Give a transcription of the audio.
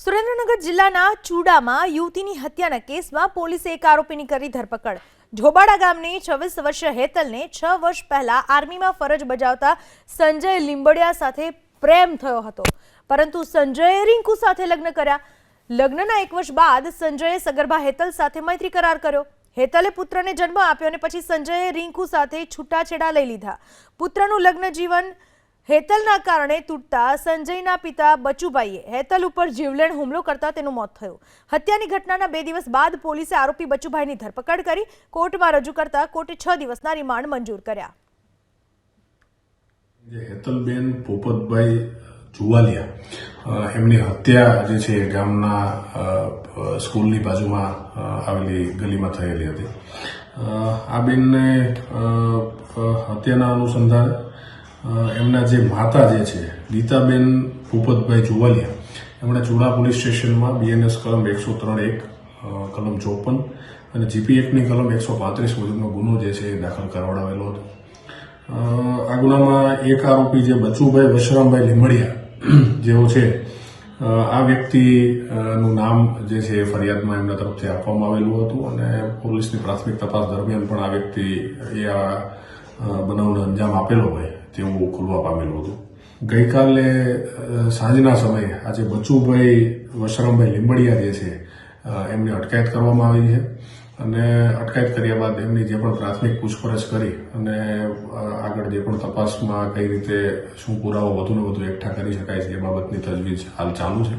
સુરેન્દ્રનગર જિલ્લાના ચૂડામાં યુવતીની હત્યાના કેસમાં પોલીસે એક આરોપીની કરી ધરપકડ. ઢોબાડા ગામની છવ્વીસ વર્ષીય હેતલને છ વર્ષ પહેલા આર્મીમાં ફરજ બજાવતા સંજય લીંબડિયા સાથે પ્રેમ થયો હતો. પરંતુ સંજયે રિંકુ સાથે લગ્ન કર્યા. લગ્નના એક વર્ષ બાદ સંજયે સગર્ભા હેતલ સાથે મૈત્રી કરાર કર્યો. હેતલે પુત્રને જન્મ આપ્યો અને પછી સંજયે રિંકુ સાથે છૂટાછેડા લઈ લીધા. પુત્રનું લગ્ન જીવન હેતલના કારણે તૂટતા સંજયના પિતા બચુભાઈએ હેતલ ઉપર જીવલેણ હુમલો કરતા તેનું મોત થયું. હત્યાની ઘટનાના બે દિવસ બાદ પોલીસે આરોપી બચુભાઈની ધરપકડ કરી કોર્ટમાં રજૂ કરતા કોર્ટે છ દિવસના રિમાન્ડ મંજૂર કર્યા. હેતલબેન પોપતભાઈ જુવાલિયા એમની હત્યા જે છે ગામના સ્કૂલની બાજુમાં આવેલી ગલીમાં થયેલી હતી. આ બેનને હત્યાના અનુસંધાને એમના જે માતા જે છે, ગીતાબેન ભૂપતભાઈ જુવાલિયા એમણે ચૂડા પોલીસ સ્ટેશનમાં બીએનએસ કલમ એકસો ત્રણ એક કલમ ચોપન અને જીપી એકની કલમ એકસો પાંત્રીસ મુજબનો ગુનો જે છે એ દાખલ કરાવડાવેલો હતો. આ ગુનામાં એક આરોપી જે બચુભાઈ વશરામભાઈ લીમડિયા જેઓ છે આ વ્યક્તિ નું નામ જે છે એ ફરિયાદમાં એમના તરફથી આપવામાં આવેલું હતું અને પોલીસની પ્રાથમિક તપાસ દરમિયાન પણ આ વ્યક્તિ એ આ બનાવનો અંજામ આપેલો હોય તેવું ખુલવા પામેલું હતું. ગઈકાલે સાંજના સમયે આજે બચુભાઈ વશરામભાઈ લીંબડિયા જે છે એમની અટકાયત કરવામાં આવી છે. અને અટકાયત કર્યા બાદ એમની જે પણ પ્રાથમિક પૂછપરછ કરી અને આગળ જે પણ તપાસમાં કઈ રીતે શું પુરાવો વધુને વધુ એકઠા કરી શકાય છે એ બાબતની તજવીજ હાલ ચાલુ છે.